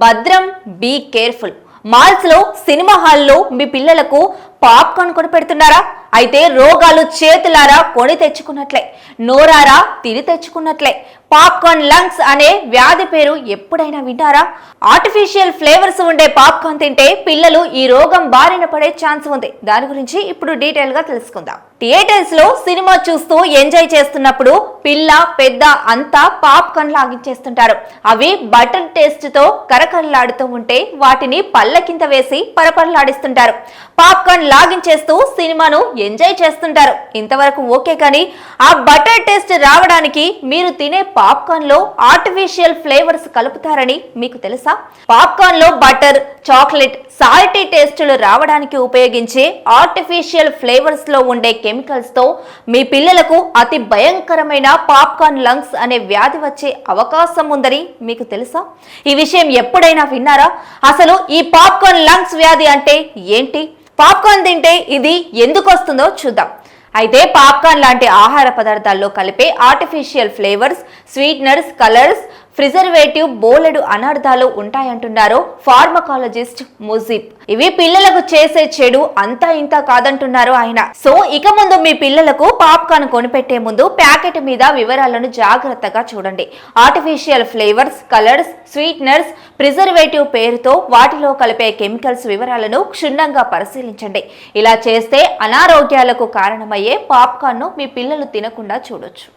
భద్రం be careful మాల్స్లో cinema హాల్లో మీ పిల్లలకు పాప్కార్న్ కొని పెడుతున్నారా? అయితే రోగాలు చేతులారా కొని తెచ్చుకున్నట్లే నోరారా తిని తెచ్చుకున్నట్లే. పాప్కార్న్ లంగ్స్ అనే వ్యాధి పేరు ఎప్పుడైనా విన్నారా ఆర్టిఫిషియల్ ఫ్లేవర్స్ ఉండే పాప్కార్న్ తింటే పిల్లలు ఈ రోగం బారిన పడే ఛాన్స్ ఉంది. దాని గురించి ఇప్పుడు డీటెయిల్గా తెలుసుకుందాం. థియేటర్స్లో సినిమా చూస్తూ ఎంజాయ్ చేస్తున్నప్పుడు పిల్ల పెద్ద అంతా పాప్కార్న్ లాగించేస్తుంటారు. అవి బటర్ టేస్ట్తో కరకరలాడుతూ ఉంటే వాటిని పళ్ళ కింద వేసి పరపరలాడిస్తుంటారు. పాప్కార్న్ లాగిన్ చేస్తూ సినిమాను ఎంజాయ్ చేస్తుంటారు. ఇంతవరకు ఓకే కానీ ఆ బటర్ టేస్ట్ రావడానికి మీరు తినే పాప్కార్న్లో ఆర్టిఫిషియల్ ఫ్లేవర్స్ కలుపుతారని మీకు తెలుసా? పాప్కార్న్లో బటర్ చాక్లెట్ సాల్టీ టేస్టులు రావడానికి ఉపయోగించే ఆర్టిఫిషియల్ ఫ్లేవర్స్లో ఉండే కెమికల్స్తో మీ పిల్లలకు అతి భయంకరమైన పాప్కార్న్ లంగ్స్ అనే వ్యాధి వచ్చే అవకాశం ఉందని మీకు తెలుసా? ఈ విషయం ఎప్పుడైనా విన్నారా? అసలు ఈ పాప్కార్న్ లంగ్స్ వ్యాధి అంటే ఏంటి? పాప్కార్న్ తింటే ఇది ఎందుకు వస్తుందో చూద్దాం. అయితే పాప్కార్న్ లాంటి ఆహార పదార్థాల్లో కలిపే artificial flavours sweeteners colours preservative బోలెడు అనర్థాలు ఉంటాయంటున్నారు ఫార్మకాలజిస్ట్ ముజీబ్. ఇవి పిల్లలకు చేసే చెడు అంతా ఇంత కాదంటున్నారు ఆయన. సో ఇక ముందు మీ పిల్లలకు పాప్కార్న్ కొనిపెట్టే ముందు ప్యాకెట్ మీద వివరాలను జాగ్రత్తగా చూడండి. Artificial flavours colours sweeteners preservative పేరుతో వాటిలో కలిపే కెమికల్స్ వివరాలను క్షుణ్ణంగా పరిశీలించండి. ఇలా చేస్తే అనారోగ్యాలకు కారణమయ్యే పాప్కార్న్ను మీ పిల్లలు తినకుండా చూడొచ్చు.